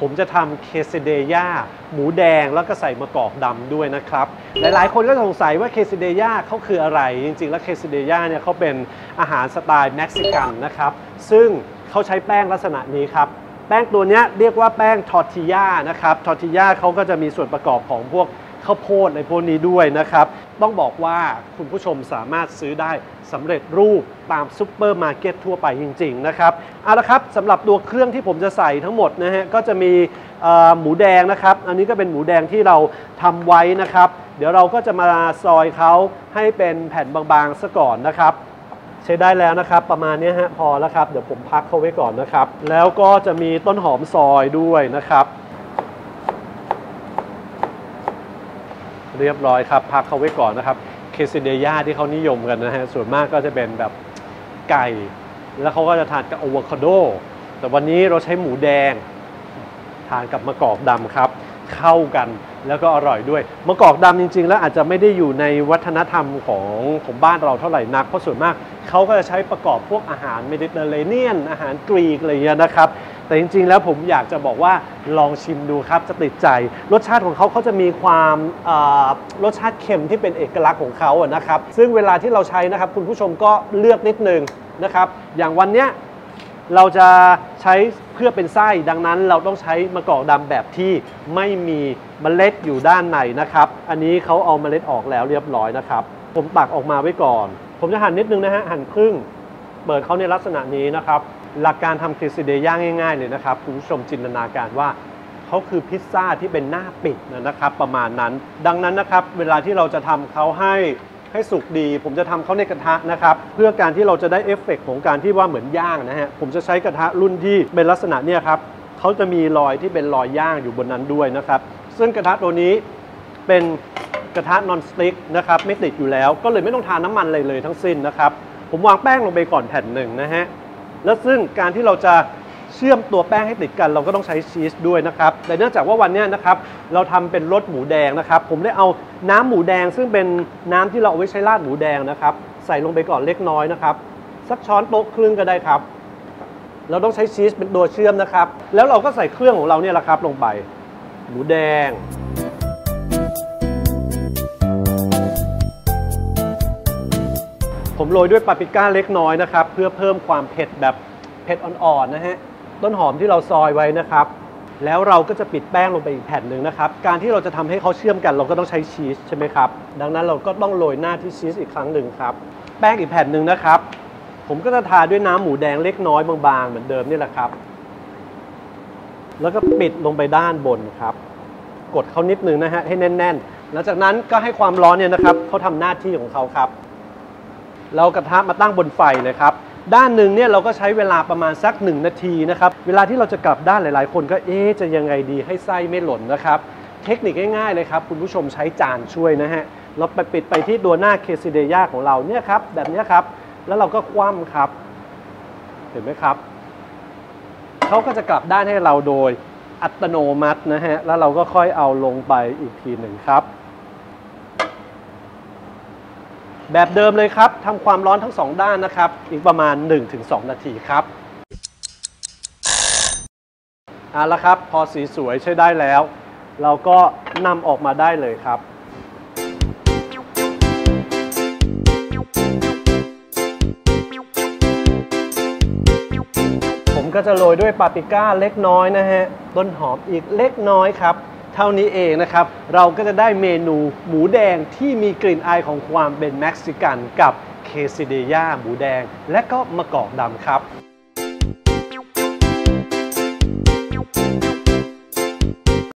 ผมจะทำเคสเดย่าหมูแดงแล้วก็ใส่มะกอกดำด้วยนะครับ หลายๆ คนก็สงสัยว่าเคสเดย่าเขาคืออะไร จริง ๆ แล้วเคสเดย่าเนี่ยเขาเป็นอาหารสไตล์เม็กซิกันนะครับ ซึ่งเขาใช้แป้งลักษณะนี้ครับแป้งตัวเนี้ยเรียกว่าแป้งทอร์ติยานะครับทอร์ติยาเขาก็จะมีส่วนประกอบของพวก ข้าวโพดในพวกนี้ด้วยนะครับ ต้องบอกว่าคุณผู้ชมสามารถซื้อได้สำเร็จรูปตามซุปเปอร์มาร์เก็ตทั่วไปจริง ๆ นะครับ เอาละครับสำหรับตัวเครื่องที่ผมจะใส่ทั้งหมดนะฮะก็จะมีหมูแดงนะครับ อันนี้ก็เป็นหมูแดงที่เราทำไว้นะครับ เดี๋ยวเราก็จะมาซอยเขาให้เป็นแผ่นบางๆซะก่อนนะครับใช้ได้แล้วนะครับประมาณนี้ฮะพอแล้วครับ เดี๋ยวผมพักเขาไว้ก่อนนะครับ แล้วก็จะมีต้นหอมซอยด้วยนะครับ เรียบร้อยครับ พักเขาไว้ก่อนนะครับเคซิเดย่าที่เขานิยมกันนะฮะส่วนมากก็จะเป็นแบบไก่ แล้วเขาก็จะทานกับอะโวคาโด แต่วันนี้เราใช้หมูแดง ทานกับมะกอกดำครับ เข้ากันแล้วก็อร่อยด้วย มะกอกดำจริง ๆ แล้วอาจจะไม่ได้อยู่ในวัฒนธรรมของของบ้านเราเท่าไหร่นัก เพราะส่วนมากเขาก็จะใช้ประกอบพวกอาหารเมดิเตอร์เรเนียน อาหารกรีกอะไรอย่างเงี้ยนะครับ แต่จริงๆ แล้วผมอยากจะบอกว่าลองชิมดูครับจะติดใจ รสชาติของเขาเขาจะมีความรสชาติเค็มที่เป็นเอกลักษณ์ของเขาอะนะครับ ซึ่งเวลาที่เราใช้นะครับ คุณผู้ชมก็เลือกนิดนึงนะครับ อย่างวันเนี้ยเราจะใช้เพื่อเป็นไส้ดังนั้นเราต้องใช้มะกอกดำแบบที่ไม่มีเมล็ดอยู่ด้านในนะครับ อันนี้เขาเอาเมล็ดออกแล้วเรียบร้อยนะครับ ผมตักออกมาไว้ก่อน ผมจะหั่นนิดนึงนะฮะหั่นครึ่ง เปิดเขาในลักษณะนี้นะครับ หลักการทำคริสเดย่างง่ายๆเลยนะครับ คุณผู้ชมจินตนาการว่าเขาคือพิซซ่าที่เป็นหน้าปิดนะครับ ประมาณนั้น ดังนั้นนะครับเวลาที่เราจะทำเขาให้ให้สุกดี ผมจะทำเขาในกระทะนะครับ เพื่อการที่เราจะได้เอฟเฟกต์ของการที่ว่าเหมือนย่างนะฮะผมจะใช้กระทะรุ่นที่เป็นลักษณะเนี่ยครับเขาจะมีรอยที่เป็นรอยย่างอยู่บนนั้นด้วยนะครับ ซึ่งกระทะตัวนี้เป็นกระทะนอนสติ๊กนะครับไม่ติดอยู่แล้ว ก็เลยไม่ต้องทานน้ำมันเลยเลยทั้งสิ้นนะครับผมวางแป้งลงไปก่อนแผ่นหนึ่งนะฮะ แล้วซึ่งการที่เราจะเชื่อมตัวแป้งให้ติดกัน เราก็ต้องใช้ชีสด้วยนะครับแต่เนื่องจากว่าวันนี้นะครับเราทำเป็นรสหมูแดงนะครับ ผมได้เอาน้ำหมูแดง ซึ่งเป็นน้ำที่เราเอาไว้ใช้ราดหมูแดงนะครับ ใส่ลงไปก่อนเล็กน้อยนะครับสักช้อนโต๊ะครึ่งก็ได้ครับ เราต้องใช้ชีสเป็นตัวเชื่อมนะครับ แล้วเราก็ใส่เครื่องของเราเนี่ยแหละครับลงไป หมูแดง ผมโรยด้วยปาปริก้าเล็กน้อยนะครับ เพื่อเพิ่มความเผ็ดแบบเผ็ดอ่อนๆนะฮะต้นหอมที่เราซอยไว้นะครับ แล้วเราก็จะปิดแป้งลงไปอีกแผ่นหนึ่งนะครับ การที่เราจะทำให้เขาเชื่อมกัน เราก็ต้องใช้ชีสใช่ไหมครับ ดังนั้นเราก็ต้องโรยหน้าที่ชีสอีกครั้งหนึ่งครับ แป้งอีกแผ่นหนึ่งนะครับ ผมก็จะทาด้วยน้ำหมูแดงเล็กน้อยบางๆเหมือนเดิมนี่แหละครับ แล้วก็ปิดลงไปด้านบนครับ กดเขานิดนึงนะฮะให้แน่น ๆ หลังจากนั้นก็ให้ความร้อนเนี่ยนะครับเขาทำหน้าที่ของเขาครับ เรากระทะมาตั้งบนไฟเลยครับ ด้านหนึ่งเนี่ยเราก็ใช้เวลาประมาณสัก 1 นาทีนะครับ เวลาที่เราจะกลับด้านหลายๆ คนก็เอ๊จะยังไงดีให้ไส้ไม่หล่นนะครับ เทคนิคง่ายๆเลยครับ คุณผู้ชมใช้จานช่วยนะฮะ เราไปปิดไปที่ตัวหน้าเคซิเดย่าของเราเนี่ยครับแบบนี้ครับ แล้วเราก็คว่ำครับ เห็นไหมครับ เขาก็จะกลับด้านให้เราโดยอัตโนมัตินะฮะ แล้วเราก็ค่อยเอาลงไปอีกทีหนึ่งครับ แบบเดิมเลยครับทำความร้อนทั้งสองด้านนะครับ อีกประมาณ 1-2 นาทีครับเอาละครับ พอสีสวยใช้ได้แล้ว เราก็นำออกมาได้เลยครับ ผมก็จะโรยด้วยปาปริก้าเล็กน้อยนะฮะ ต้นหอมอีกเล็กน้อยครับ เท่านี้เองนะครับ เราก็จะได้เมนูหมูแดงที่มีกลิ่นอายของความเป็นเม็กซิกันกับเคซิเดีย่หมูแดง และก็มะกอกดำครับ